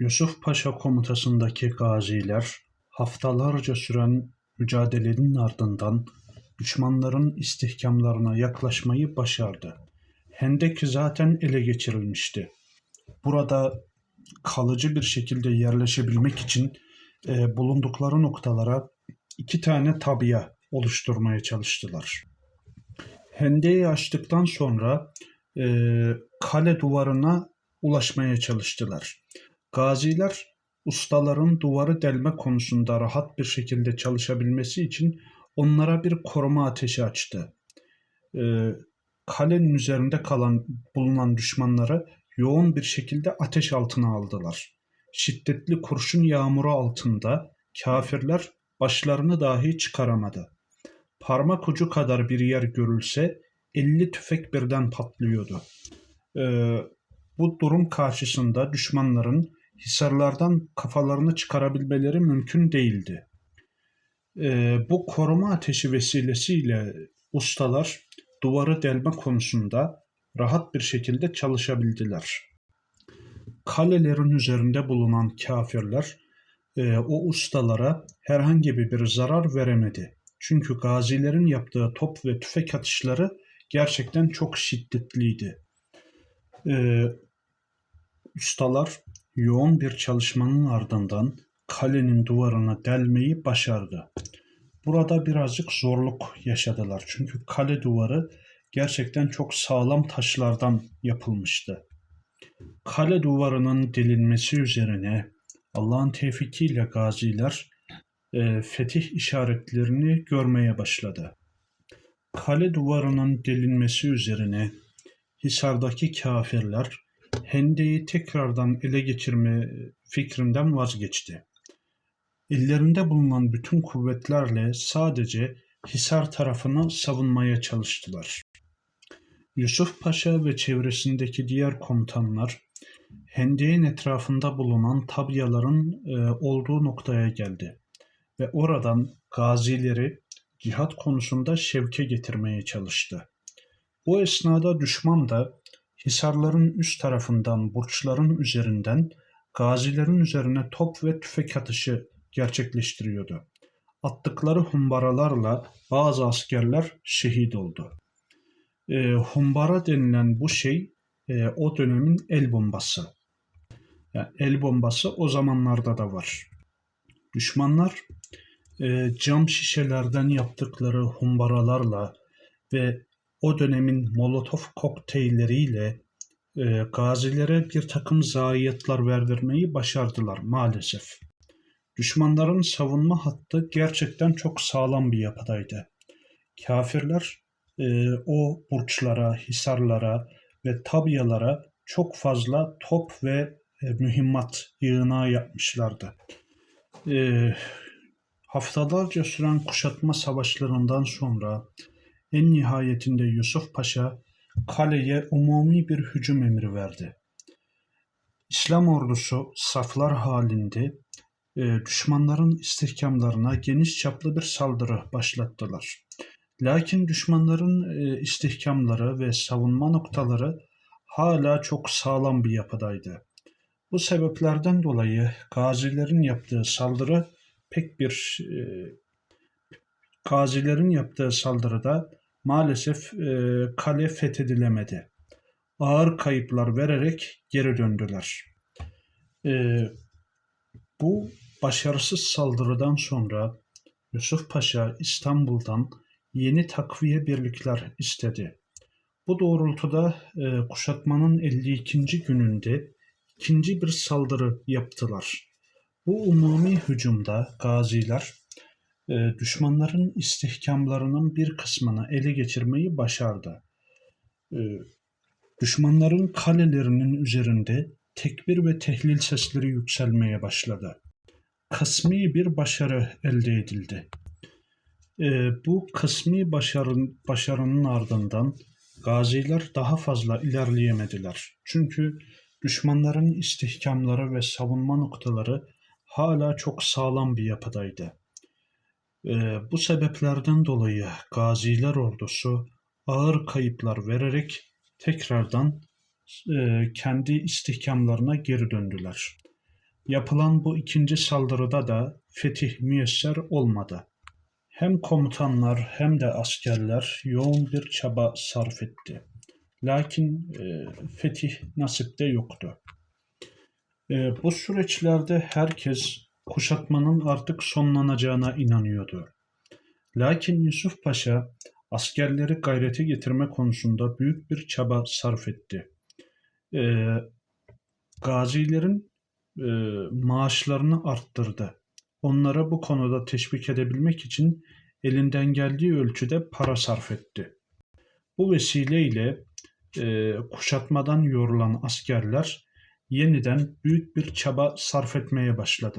Yusuf Paşa komutasındaki gaziler haftalarca süren mücadelenin ardından düşmanların istihkamlarına yaklaşmayı başardı. Hendek zaten ele geçirilmişti. Burada kalıcı bir şekilde yerleşebilmek için e, bulundukları noktalara iki tane tabiye oluşturmaya çalıştılar. Hendeyi açtıktan sonra e, kale duvarına ulaşmaya çalıştılar. Gaziler ustaların duvarı delme konusunda rahat bir şekilde çalışabilmesi için onlara bir koruma ateşi açtı. E, kalenin üzerinde kalan bulunan düşmanları yoğun bir şekilde ateş altına aldılar. Şiddetli kurşun yağmuru altında kafirler başlarını dahi çıkaramadı. Parmak ucu kadar bir yer görülse 50 tüfek birden patlıyordu. Ee, bu durum karşısında düşmanların hisarlardan kafalarını çıkarabilmeleri mümkün değildi. Ee, bu koruma ateşi vesilesiyle ustalar duvarı delme konusunda rahat bir şekilde çalışabildiler. Kalelerin üzerinde bulunan kafirler e, o ustalara herhangi bir zarar veremedi. Çünkü gazilerin yaptığı top ve tüfek atışları gerçekten çok şiddetliydi. E, ustalar yoğun bir çalışmanın ardından kalenin duvarına delmeyi başardı. Burada birazcık zorluk yaşadılar. Çünkü kale duvarı gerçekten çok sağlam taşlardan yapılmıştı. Kale duvarının delinmesi üzerine Allah'ın tevfikiyle gaziler e, fetih işaretlerini görmeye başladı. Kale duvarının delinmesi üzerine Hisar'daki kafirler Hende'yi tekrardan ele geçirme fikrinden vazgeçti. Ellerinde bulunan bütün kuvvetlerle sadece Hisar tarafını savunmaya çalıştılar. Yusuf Paşa ve çevresindeki diğer komutanlar Hendek'in etrafında bulunan tabyaların e, olduğu noktaya geldi ve oradan gazileri cihat konusunda şevke getirmeye çalıştı. Bu esnada düşman da hisarların üst tarafından burçların üzerinden gazilerin üzerine top ve tüfek atışı gerçekleştiriyordu. Attıkları humbaralarla bazı askerler şehit oldu. E, humbara denilen bu şey e, o dönemin el bombası. Yani el bombası o zamanlarda da var. Düşmanlar e, cam şişelerden yaptıkları humbaralarla ve o dönemin molotof kokteylleriyle e, gazilere bir takım zayiatlar verdirmeyi başardılar maalesef. Düşmanların savunma hattı gerçekten çok sağlam bir yapıdaydı. Kafirler e, o burçlara, hisarlara ve tabyalara çok fazla top ve e, mühimmat yığınağı yapmışlardı. E, haftalarca süren kuşatma savaşlarından sonra en nihayetinde Yusuf Paşa kaleye umumi bir hücum emri verdi. İslam ordusu saflar halinde e, düşmanların istihkamlarına geniş çaplı bir saldırı başlattılar. Lakin düşmanların e, istihkamları ve savunma noktaları hala çok sağlam bir yapıdaydı. Bu sebeplerden dolayı gazilerin yaptığı saldırı pek bir e, gazilerin yaptığı saldırıda maalesef e, kale fethedilemedi. Ağır kayıplar vererek geri döndüler. E, bu başarısız saldırıdan sonra Yusuf Paşa İstanbul'dan yeni takviye birlikler istedi. Bu doğrultuda e, kuşatmanın 52. gününde ikinci bir saldırı yaptılar. Bu umumi hücumda gaziler düşmanların istihkamlarının bir kısmını ele geçirmeyi başardı. E, düşmanların kalelerinin üzerinde tekbir ve tehlil sesleri yükselmeye başladı. Kısmi bir başarı elde edildi. E, bu kısmi başarın, başarının ardından gaziler daha fazla ilerleyemediler. Çünkü düşmanların istihkamları ve savunma noktaları hala çok sağlam bir yapıdaydı. E, bu sebeplerden dolayı gaziler ordusu ağır kayıplar vererek tekrardan e, kendi istihkamlarına geri döndüler. Yapılan bu ikinci saldırıda da fetih müyesser olmadı. Hem komutanlar hem de askerler yoğun bir çaba sarf etti. Lakin e, fetih nasipte yoktu. E, bu süreçlerde herkes kuşatmanın artık sonlanacağına inanıyordu. Lakin Yusuf Paşa askerleri gayrete getirme konusunda büyük bir çaba sarf etti. E, gazilerin e, maaşlarını arttırdı. Onlara bu konuda teşvik edebilmek için elinden geldiği ölçüde para sarf etti. Bu vesileyle e, kuşatmadan yorulan askerler yeniden büyük bir çaba sarf etmeye başladı.